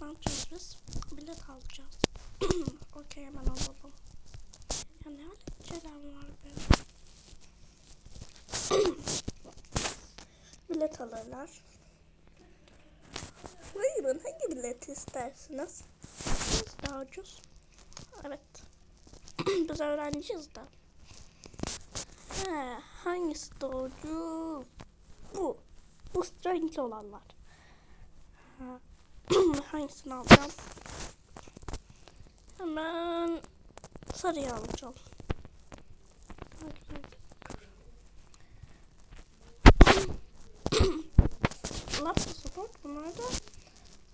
Yapacağız biz? Bilet alacağız. Okey hemen alalım. Ya ne aletçiler var be. bilet alırlar. Buyurun hangi bileti istersiniz? Daha ucuz? Biz öğrenciyiz de. He, hangisi ucuz? Bu. Bu renkli olanlar. Ha. Hangisini alacağım? Hemen sarıyı alacağım. Laptop support bunlar da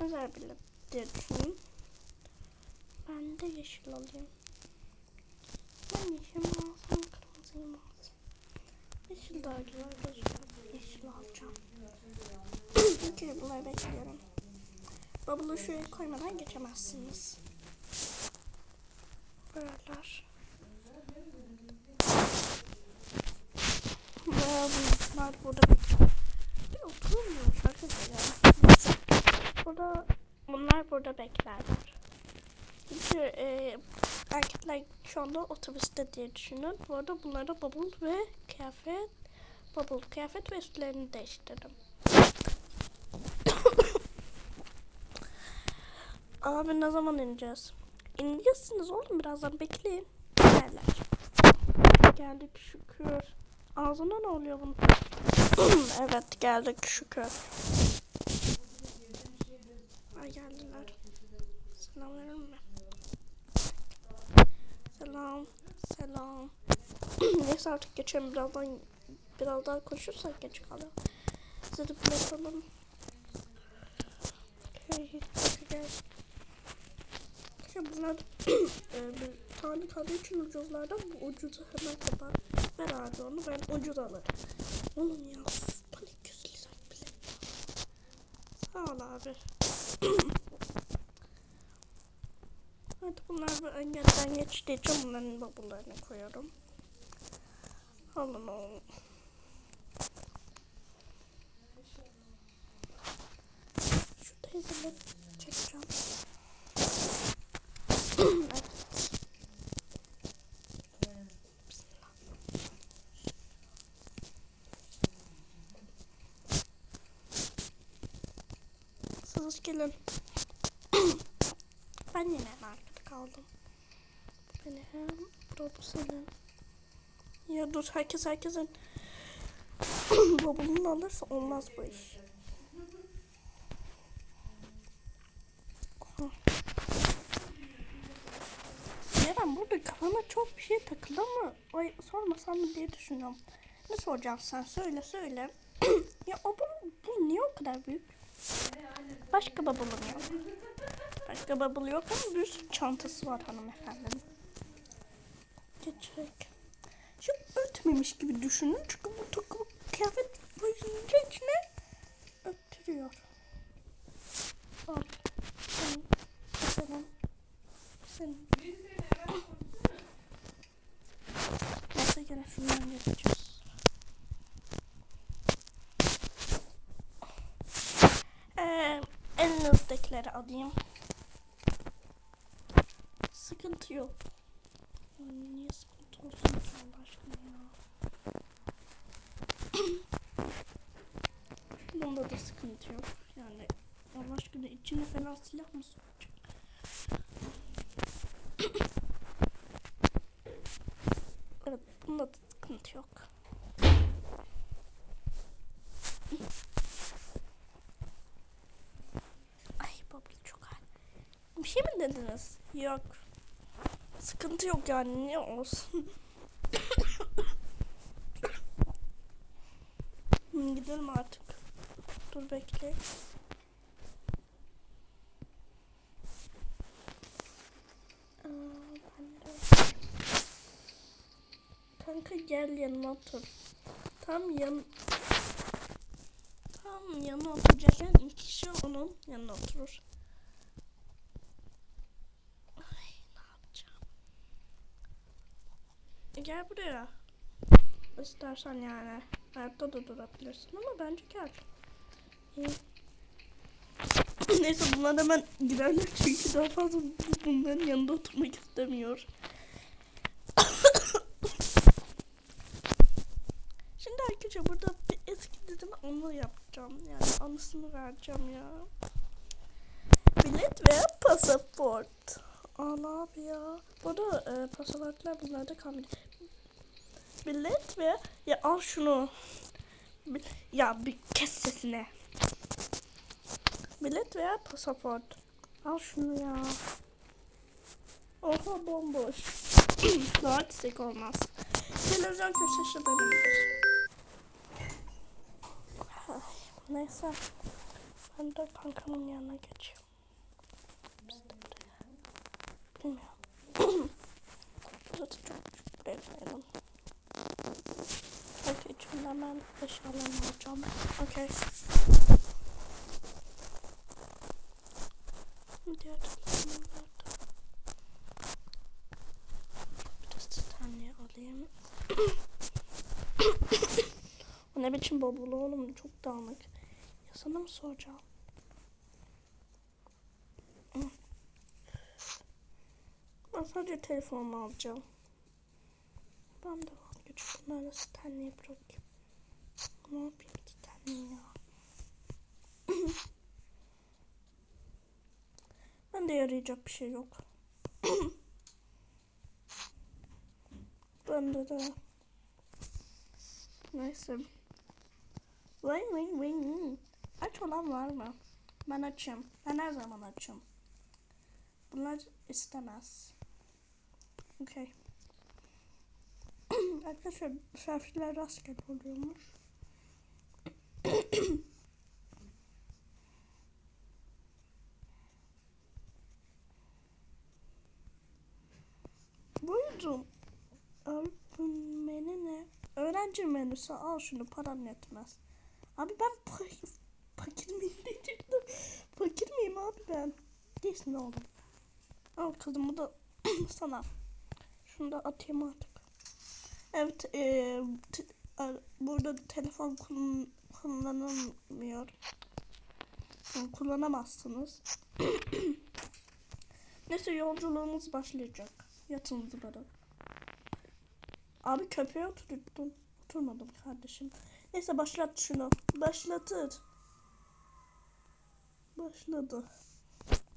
özel bilet diye düşünün. Ben de yeşil alayım. Yeşil alsam kırmızıyı mı alsam? Yeşil daha güzel gözüküyor. Yeşil alacağım. Çünkü bunları bekliyorum. Bubble'ı şuraya koymadan geçemezsiniz. Böyleler. Ve bunlar burada bekliyor. Bir oturmuyormuş arkadaşlar. Burada bunlar burada beklerler. Çünkü e, erkekler şu anda otobüste diye düşünün. Bu arada bunlara bubble ve kıyafet, bubble kıyafet ve üstlerini değiştirdim. Abi ne zaman ineceğiz? İneceksiniz oğlum birazdan bekleyin. Gelirler. Geldik şükür. Ağzına ne oluyor bunun? evet geldik şükür. Ay geldiler. Selam verir mi? Selam. Selam. Neyse artık geçelim birazdan biraz daha konuşursak geç. Okay, gel. Okay, bunlar e, bir tane kaldığı için ucuzlardan bu ucuzu hemen kapar. Ver abi onu ben ucuz alırım. Oğlum ya bana 200 lira bile. Sağ ol abi. Hadi bunlar bu engelden geçtiği için bunların babalarını koyuyorum. Alın oğlum. Şu teyzeleri çekeceğim. Siz gelin. ben yine arkada kaldım. Bura bu senin. Ya dur herkes herkesin bavulunu alırsa olmaz bu iş. Ceren burada kafama çok bir şey takıldı ama ay, sormasam mı diye düşünüyorum. Ne soracaksın sen söyle söyle. ya o bu, bu niye o kadar büyük? Başka bubble'ım yok. Başka bubble yok ama bir sürü çantası var hanımefendinin. Geçecek. Şu ötmemiş gibi düşünün çünkü bu takım kıyafet boyunca içine öttürüyor. Al. Senin. Senin. Senin. Neyse gene şundan geçeceğiz. Ee, elinizdekileri alayım. Sıkıntı yok. Niye sıkıntı olsun ki Allah aşkına ya. Bunda da sıkıntı yok. Yani Allah aşkına içine falan silah mı sokacak? evet bunda da sıkıntı yok. Ay bubble çok ağır. Bir şey mi dediniz? Yok. Sıkıntı yok yani ne olsun. Hmm, Gidelim artık. Dur bekle. Kanka gel yanıma otur. Tam yan tam yanına oturacakken iki kişi onun yanına oturur. Ay ne yapacağım? Gel buraya. İstersen yani. Ayakta da durabilirsin ama bence gel. Neyse bunlar hemen giderler çünkü daha fazla bunların yanında oturmak istemiyor. Şimdi arkadaşlar burada bir eski dizimi anı yapacağım. Yani anısını vereceğim ya. Bilet veya pasaport. Aa abi ya. Burada e, pasaportlar bunlarda kalmıyor. Bilet ve ya al şunu. Ya bir kes sesine. Bilet veya pasaport. Al şunu ya. Oha bomboş. Daha çiçek olmaz. Televizyon köşesi benimdir. Neyse. Ben de kankamın yanına geçiyorum. Bilmiyorum. Burası çok. Buraya koyalım. Okey, şimdi hemen eşyalarımı alacağım. Okey. Diğer telefonum nerede? Bir de Stanley alayım. O ne biçim bavulu oğlum çok dağınık. Ya sana mı soracağım? Ben sadece telefonumu alacağım. Ben de vazgeçip bunları Stanley'e bırakayım. Ne yapayım Stanley ya? ben de yarayacak bir şey yok. Bende de. Neyse. Wing wing wing. Aç olan var mı? Ben açım. Ben her zaman açım. Bunlar istemez. Okay. Arkadaşlar misafirler rastgele oluyormuş. Buyurun. Bu menü ne? Öğrenci menüsü al şunu paran yetmez. Abi ben fa- fakir miyim diyecektim. Fakir miyim abi ben? Değilsin oğlum. Al kızım bu da sana. Şunu da atayım artık. Evet a- burada telefon kullan- kullanılmıyor. Yani kullanamazsınız. Neyse yolculuğumuz başlayacak. Yatın zıbarı. Abi köpeğe oturdum. Oturmadım kardeşim. Neyse başlat şunu. Başlatır. Başladı.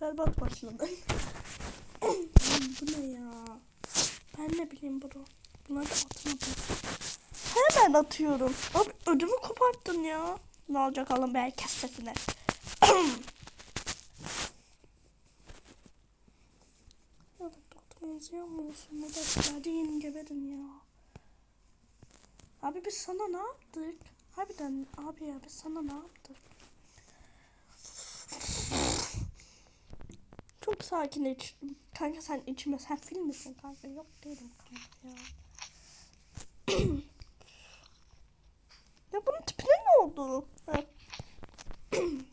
Berbat başladı. Bu ne ya? Ben ne bileyim bro. Bunları da atmadım. Hemen atıyorum. Abi ödümü koparttın ya. Ne olacak alın be kesesine. Evet doktorunuz yanmıyorsun. Bu da yiyin geberin ya. Abi biz sana ne yaptık? Harbiden abi ya biz sana ne yaptık? Çok sakin içtim. Kanka sen içme sen film misin kanka? Yok değilim kanka ya. ya bunun tipine ne oldu?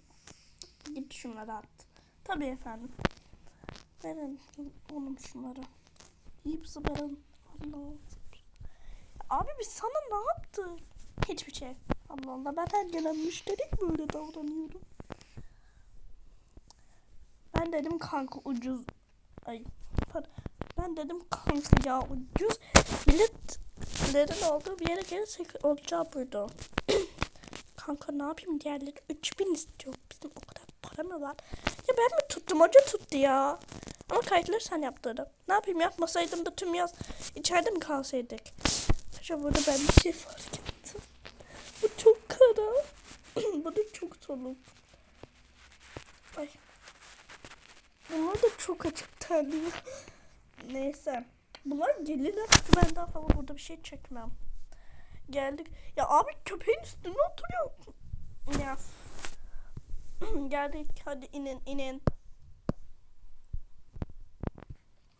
Git şunları at. Tabii efendim. Verin oğlum şunları. Yiyip zıbarın. Allah'ım. Abi biz sana ne yaptık? Hiçbir şey. Allah Allah ben her gelen müşteri böyle davranıyorum. Ben dedim kanka ucuz. Ay. Ben dedim kanka ya ucuz. Milletlerin olduğu bir yere gelirsek olacağı buydu. kanka ne yapayım diğerleri 3000 istiyor. Bizim o kadar para mı var? Ya ben mi tuttum hoca tuttu ya. Ama kayıtları sen yaptırdın. Ne yapayım yapmasaydım da tüm yaz içeride mi kalsaydık? Acaba burada ben bir şey fark ettim. Bu çok kara. Bu da çok soluk. Ay. Bunlar da çok açık terliyor. Neyse. Bunlar gelirler. çünkü Ben daha fazla burada bir şey çekmem. Geldik. Ya abi köpeğin üstüne oturuyor. Ya. Geldik. Hadi inin inin.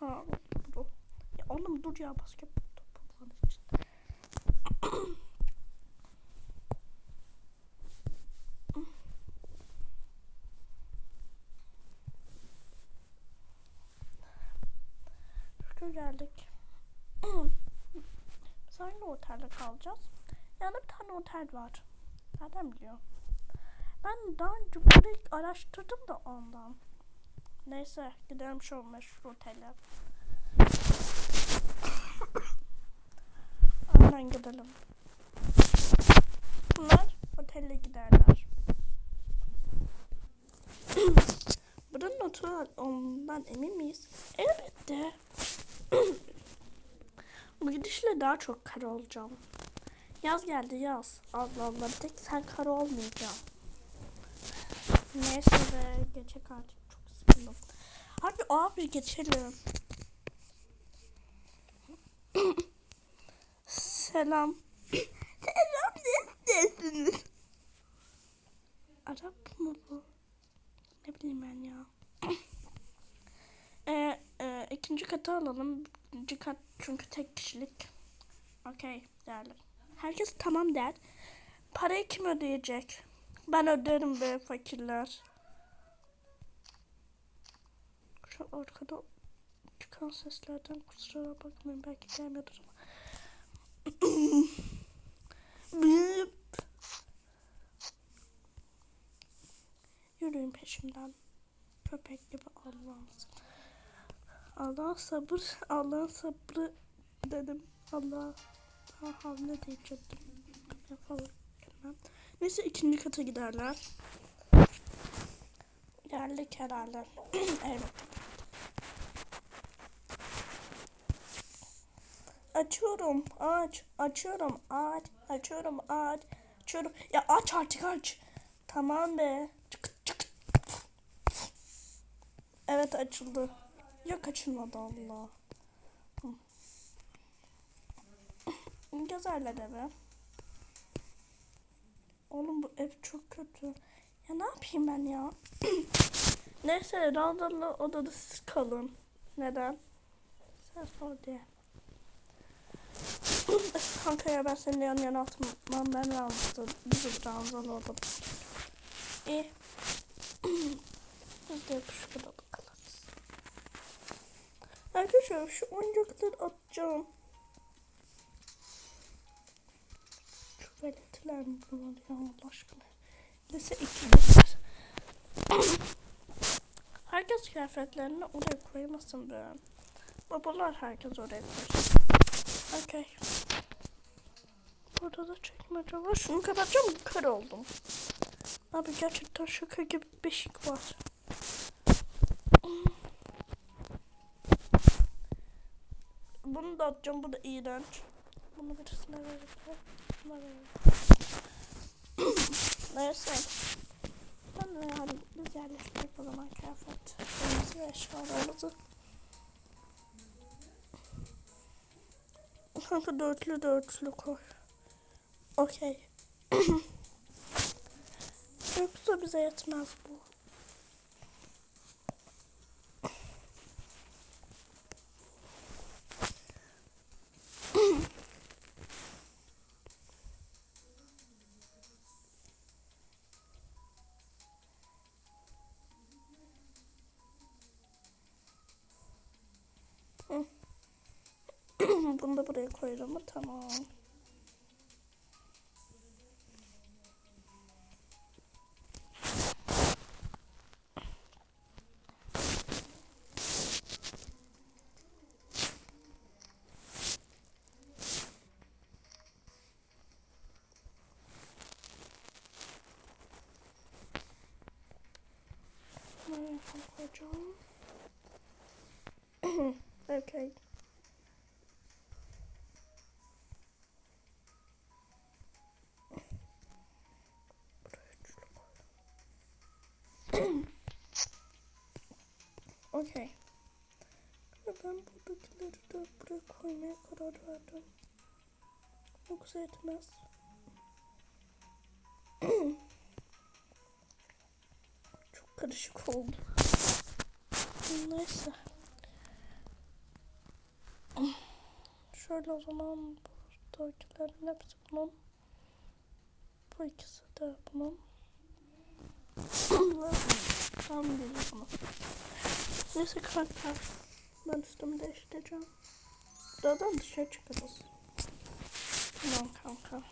Ha, bu. Ya oğlum dur ya basketbol topu. Şuraya geldik. Biz aynı otelde kalacağız. Yani bir tane otel var. Nereden biliyor? Ben daha önce burayı araştırdım da ondan. Neyse gidelim şu meşhur otele. Aynen gidelim. Bunlar otelle giderler. Buranın otel ondan emin miyiz? Elbette. Bu gidişle daha çok kara olacağım. Yaz geldi yaz. Allah Allah bir tek sen kara olmayacaksın. Neyse be geçecek artık çok sıkıldım. Hadi abi geçelim. Selam nesiniz? Arap mı bu? Ne bileyim ben ya. e, e, ikinci katı alalım. Birinci çünkü tek kişilik. Okey derler. Herkes tamam der. Parayı kim ödeyecek? Ben öderim be fakirler. Şu arkada çıkan seslerden kusura bakmayın belki gelmiyordur ama. Yürüyün peşimden. Köpek gibi Allah'ım. Allah sabır, Allah sabrı dedim. Allah daha havle diyecektim. Yapalım. Neyse ikinci kata giderler. Geldik herhalde. evet. Açıyorum aç açıyorum aç açıyorum aç açıyorum ya aç artık aç tamam be evet açıldı yok açılmadı Allah. Gezerler eve oğlum bu ev çok kötü ya ne yapayım ben ya neyse randalı odada siz kalın neden sen sor diye Kanka ya ben senin yan yana atmam ben ranzalı. Biz ranzalı oldum. İyi. Biz de şu kadar bakalım. Arkadaşlar şu oyuncakları atacağım. Şu veletler mi bunlar ya Allah aşkına. Lise 2'deler. herkes kıyafetlerini oraya koymasın be. Babalar herkes oraya koysun. Okey. Burada da çekmece var. Şunu kapatacağım. Kör oldum. Abi gerçekten şaka gibi beşik var. Bunu da atacağım. Bu da iğrenç. Bunu birisine verelim. Buna verelim. Neyse. Ben de hadi biz yerleştirdik o zaman kıyafetlerimizi ve eşyalarımızı. Kanka dörtlü dörtlü koy. Okey. Yoksa bize yetmez bu. Bunu da buraya koyarım mı? Tamam. Buraya koyacağım. okay. Okey. Ben buradakileri de buraya koymaya karar verdim. Yoksa etmez. Çok karışık oldu. Neyse. Şöyle o zaman buradakilerin hepsi bunun. Bu ikisi de bunun. Tam değil bunu. Neyse kanka. Ben üstümü değiştireceğim. Buradan dışarı çıkarız. Tamam kanka.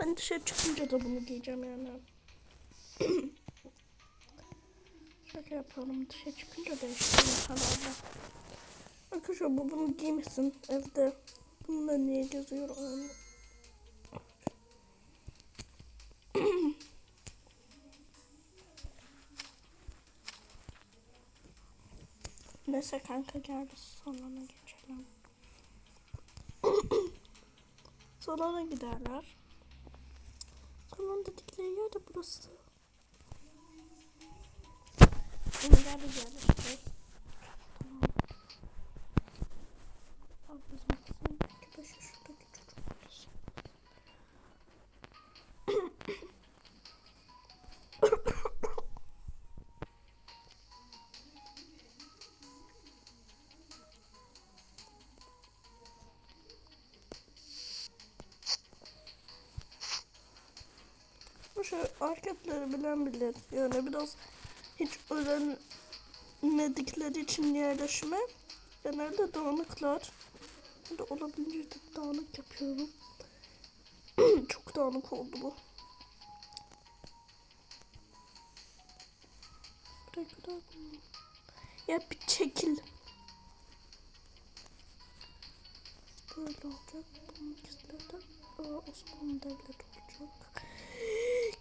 Ben dışarı çıkınca da bunu giyeceğim yani. Şaka yapalım. Dışarı çıkınca değiştireyim kanalda. Arkadaşlar bu bunu giymesin evde. Bununla niye geziyor onu? Neyse kanka geldi salona geçelim. salona giderler. Salon dedikleri yer de burası. Şimdi gel bir yerleşeceğiz. Tamam. Al bizim kızın hareketleri bilen bilir. Yani biraz hiç öğrenmedikleri için yerleşme genelde dağınıklar. De olabildiğince dağınık yapıyorum. Çok dağınık oldu bu. Buraya? Ya bir çekil. Böyle olacak. Bunun ikisiyle de Osmanlı devlet olacak.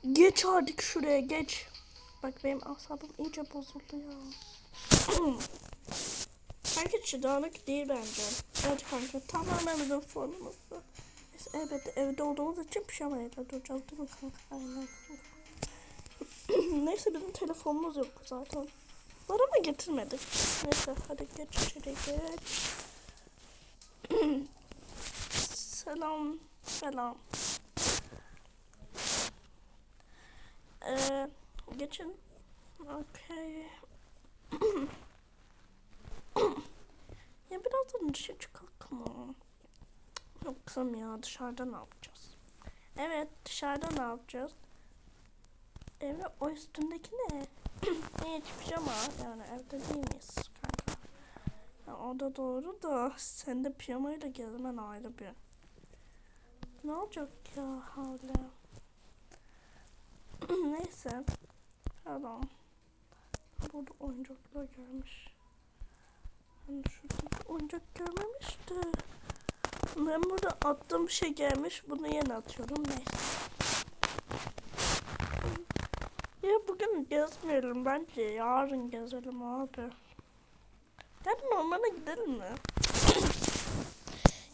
Geç artık şuraya geç. Bak benim asabım iyice bozuldu ya. kanka hiç dağınık değil bence. Evet kanka tamamen bizim formumuz. Biz elbette evde olduğumuz için pijamayla duracağız değil mi kanka? Aynen. Neyse bizim telefonumuz yok zaten. Var ama getirmedik. Neyse hadi geç içeri geç. selam. Selam. Geçin. Okey. ya birazdan dışarı çıkalım mı? Yok kızım ya dışarıda ne yapacağız? Evet dışarıda ne yapacağız? Evet o üstündeki ne? Hiç pijama yani evde değil miyiz kanka? Ya, o da doğru da sen de pijamayla gezmen ayrı bir. Ne olacak ya hala? Neyse. Tamam. Burada oyuncaklar gelmiş. Hani şurada oyuncak gelmemişti. Ben burada attığım bir şey gelmiş. Bunu yine atıyorum. Neyse. Ya bugün gezmeyelim bence. Yarın gezelim abi. Yarın ormana gidelim mi?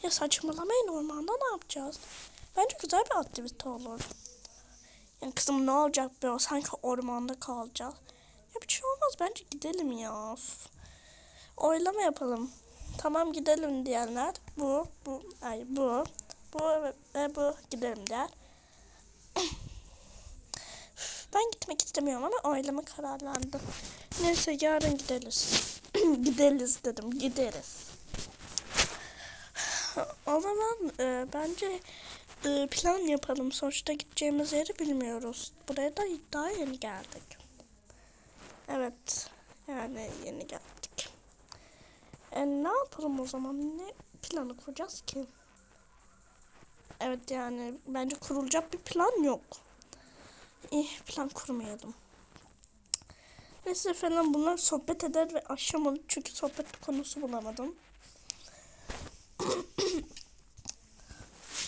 ya saçmalamayın ormanda ne yapacağız? Bence güzel bir aktivite olur. Yani kızım ne olacak o sanki ormanda kalacağız. Ya bir şey olmaz bence gidelim ya. Üf. Oylama yapalım. Tamam gidelim diyenler bu, bu, ay bu, bu ve, bu gidelim der. Ben gitmek istemiyorum ama oylama kararlandı. Neyse yarın gideriz. gideriz dedim gideriz. O zaman e, bence plan yapalım. Sonuçta gideceğimiz yeri bilmiyoruz. Buraya da daha yeni geldik. Evet. Yani yeni geldik. E, ne yapalım o zaman? Ne planı kuracağız ki? Evet yani bence kurulacak bir plan yok. İyi plan kurmayalım. Neyse falan bunlar sohbet eder ve akşam olur çünkü sohbet konusu bulamadım.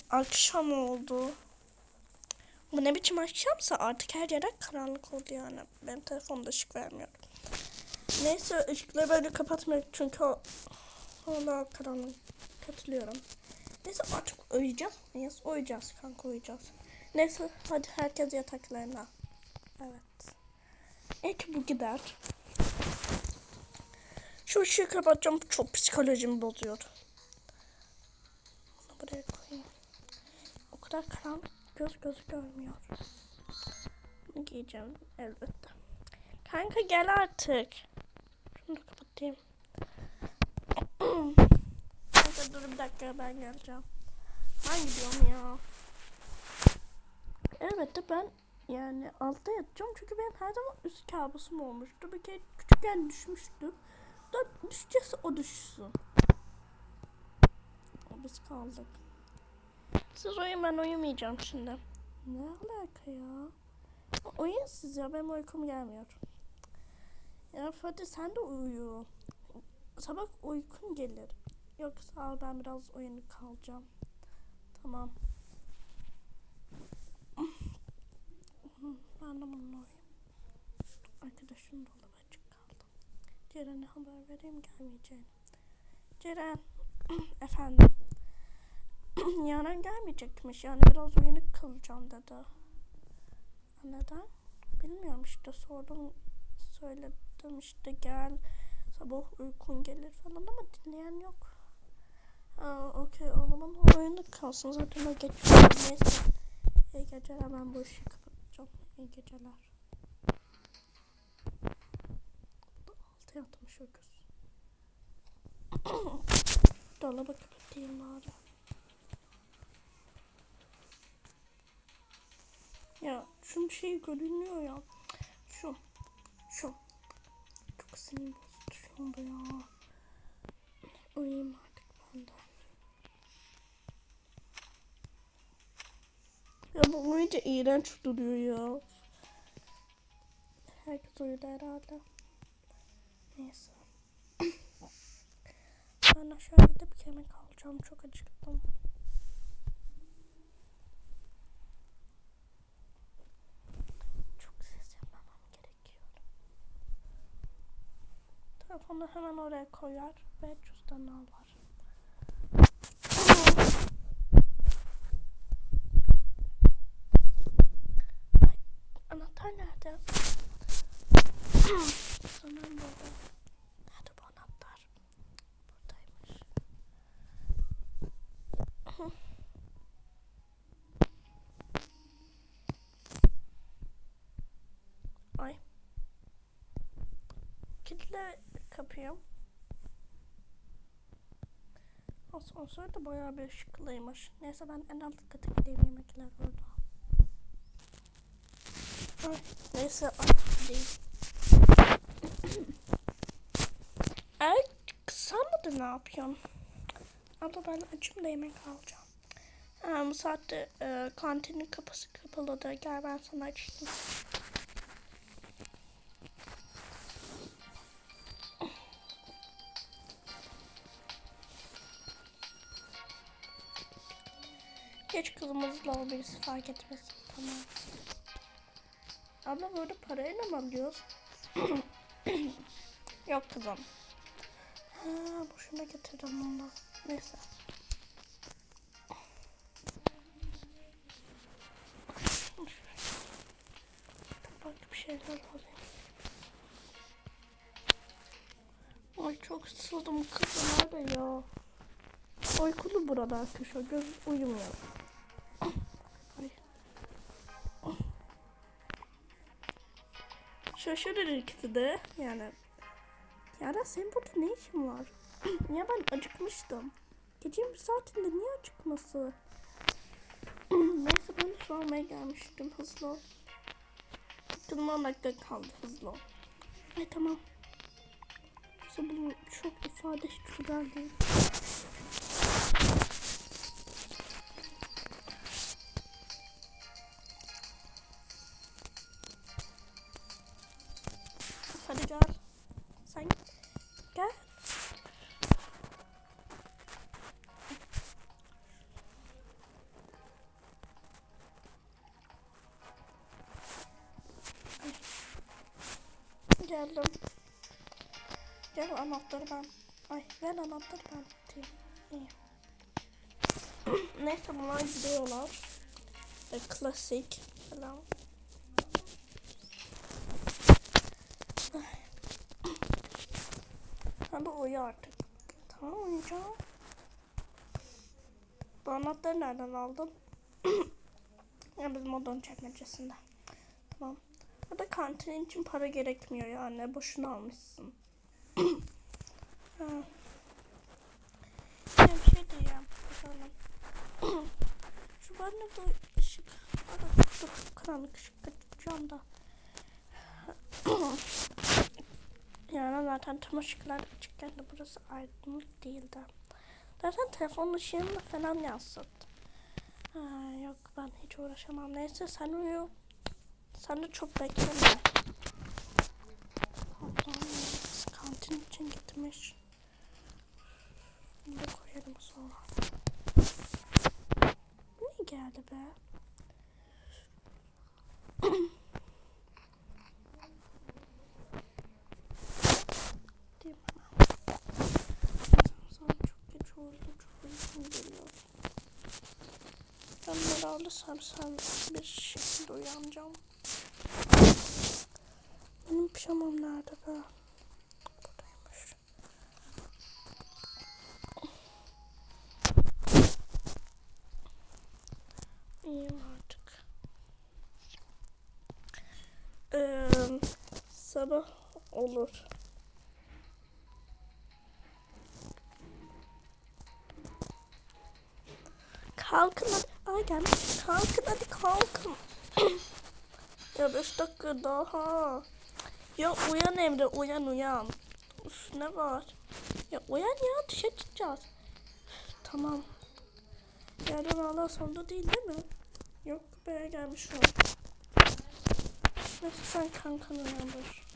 Akşam oldu. Bu ne biçim akşamsa artık her yere karanlık oldu yani. Benim telefonda ışık vermiyor. Neyse ışıkları böyle kapatmak çünkü o hala karanlık. Katılıyorum. Neyse artık uyuyacağız mıyız? Uyuyacağız kanka uyuyacağız. Neyse hadi herkes yataklarına. Evet. İlk bu gider. Şu ışığı kapatacağım çok psikolojimi bozuyor. Bunu buraya koyayım. O kadar karanlık göz gözü görmüyor. Bunu giyeceğim elbette. Kanka gel artık. Şunu da kapatayım. Kanka dur bir dakika ben geleceğim. Ben gidiyorum ya. Elbette ben yani altta yatacağım çünkü benim her zaman üst kabusum olmuştu. Bir kere küçükken düşmüştüm. Da düşecekse o düşsün. biz kaldık. Siz uyuyun ben uyumayacağım şimdi. Ne alaka ya? Uyuyun siz ya benim uykum gelmiyor. Ya Fatih sen de uyu. Sabah uykun gelir. Yok sağ ol ben biraz uyanık kalacağım. Tamam. Ben de bununla uyuyayım. Arkadaşım dolabı açık kaldı. Ceren'e haber vereyim gelmeyeceğini. Ceren. Efendim. Yarın gelmeyecekmiş. Yani biraz uyanık kalacağım dedi. Neden? Bilmiyorum işte sordum. Söyledim işte gel. Sabah uykun gelir falan ama dinleyen yok. Aa, okey o zaman uyanık kalsın. Zaten o geç uyuyor. Neyse. İyi geceler ben bu işi kapatacağım. İyi geceler. Altı yatmış öküz. Dolabı kapatayım bari. Ya şu şey görünüyor ya. Şu. Şu. Çok sinir bozucu şu ya. Uyuyayım artık ben de. Ya bu uyuyunca iğrenç duruyor ya. Herkes uyudu herhalde. Neyse. ben aşağı gidip yemek alacağım. Çok acıktım. Telefonu hemen oraya koyar ve cüzdanı alır. Anahtar nerede? Sanırım burada. Nerede bu anahtar? Buradaymış. Ay. Kilitle kapıyı. Asansör de bayağı bir ışıklıymış. Neyse ben en alt kata gideyim yemekler orada. Neyse artık gideyim. Ay sen burada ne yapıyorsun? Abla ben açım da yemek alacağım. Ha, bu saatte e, kantinin kapısı kapalıdır. Gel ben sana açayım. O birisi fark etmesin. Tamam. Abla burada parayla mı alıyoruz? Yok kızım. Ha, boşuna getirdim bunu. Neyse. Bak bir şeyler alayım. Ay çok sıkıldım kızım nerede ya? Uykulu burada arkadaşlar. Göz uyumuyor. Şaşırır ikisi de. Yani. Yara senin burada ne işin var? ya ben acıkmıştım. Gecenin bir saatinde niye acıkması? Neyse ben su almaya gelmiştim. Hızlı ol. Canım 10 dakika kaldı. Hızlı. Ay tamam. İşte bunun çok ifade hiç güzel. Anahtarı ben. Ay ver anahtarı ben atayım. İyi. Neyse bunlar gidiyorlar. E, klasik falan. Hadi uyu artık. Tamam uyuyacağım. Bu anahtarı nereden aldın? ya bizim odanın çekmecesinde. Tamam. Burada kantin için para gerekmiyor yani. Boşuna almışsın. Ya bir şey diyeceğim. Bakalım. Şu bende de ışık. Ara, dur, karanlık ışık açacağım da. yani zaten tüm ışıklar açıkken de burası aydınlık değildi. Zaten telefon ışığını falan yansıt. Ha, yok ben hiç uğraşamam. Neyse sen uyu. Sen de çok bekleme. Kız kantin için gitmiş. Bunu da koyarım sonra. Bu ne geldi be? Ben herhalde sersem bir şekilde uyanacağım. Benim pijamam nerede be? Sabah olur. Kalkın hadi. Ay gelmiş. Kalkın hadi kalkın. ya beş dakika daha. Ya uyan Emre uyan uyan. Üf, ne var? Ya uyan ya dışarı çıkacağız. Tamam. Yerden hala sonunda değil değil mi? Yok be gelmiş an. Neyse sen kankanı uyandır.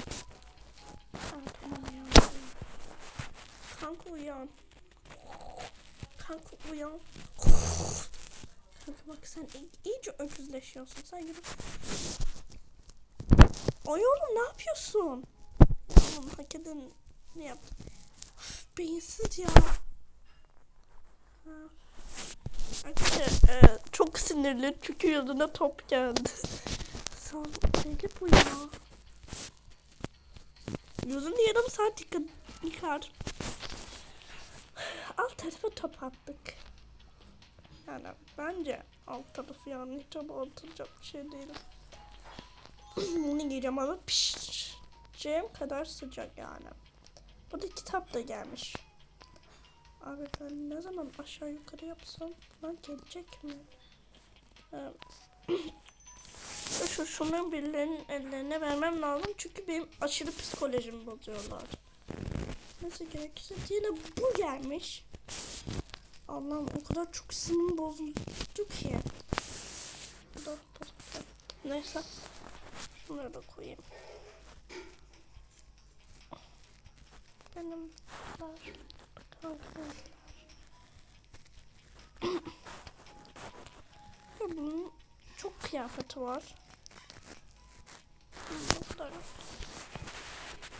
Kanka uyan. Kanka uyan. Kanka bak sen iyice öküzleşiyorsun. Sen yürü. Ay oğlum ne yapıyorsun? Oğlum hak eden ne yap? Üf, Beyinsiz ya. Ha. Arkadaşlar e, çok sinirli çünkü yüzüne top geldi. Sen deli bu ya. Yüzünü yarım saat yıka, yıkar. Alt tarafa top attık. Yani bence alt tarafı yani hiç abartılacak bir şey değil. Bunu giyeceğim ama pişeceğim kadar sıcak yani. Burada kitap da gelmiş. Abi ben ne zaman aşağı yukarı yapsam falan gelecek mi? Ee, şu şunların birilerinin ellerine vermem lazım çünkü benim aşırı psikolojimi bozuyorlar. Neyse gerekirse yine bu gelmiş. Allah'ım o kadar çok sinirim bozuldu ki. Bu da bozuldu. Neyse. Şunları da koyayım. Benim var. Ya bunun çok kıyafeti var.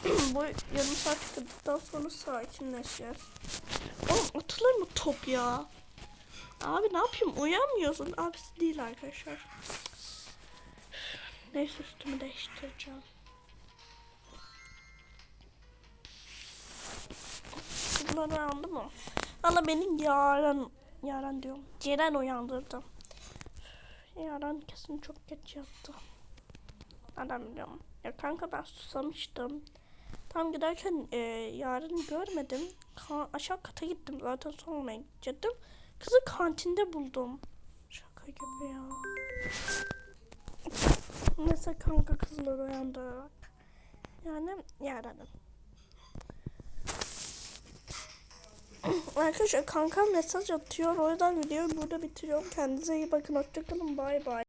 Bu yarım saat tıkladıktan sonra sakinleşeceğiz. Oğlum atılır mı top ya? Abi ne yapayım uyanmıyorsun. Abisi değil arkadaşlar. Neyse üstümü değiştireceğim. Bunlar uyandı mı? Valla beni Yaren, Yaren diyorum. Ceren uyandırdı. Yaren kesin çok geç yattı. Nereden biliyorum? Ya kanka ben susamıştım. Tam giderken e, Yaren'i görmedim. Ka- aşağı kata gittim zaten sonra gidecektim. Kızı kantinde buldum. Şaka gibi ya. Neyse kanka kızları uyandırarak. Yani Yaren'im. Arkadaşlar kankam mesaj atıyor. O yüzden videoyu burada bitiriyorum. Kendinize iyi bakın. Hoşçakalın. Bay bay.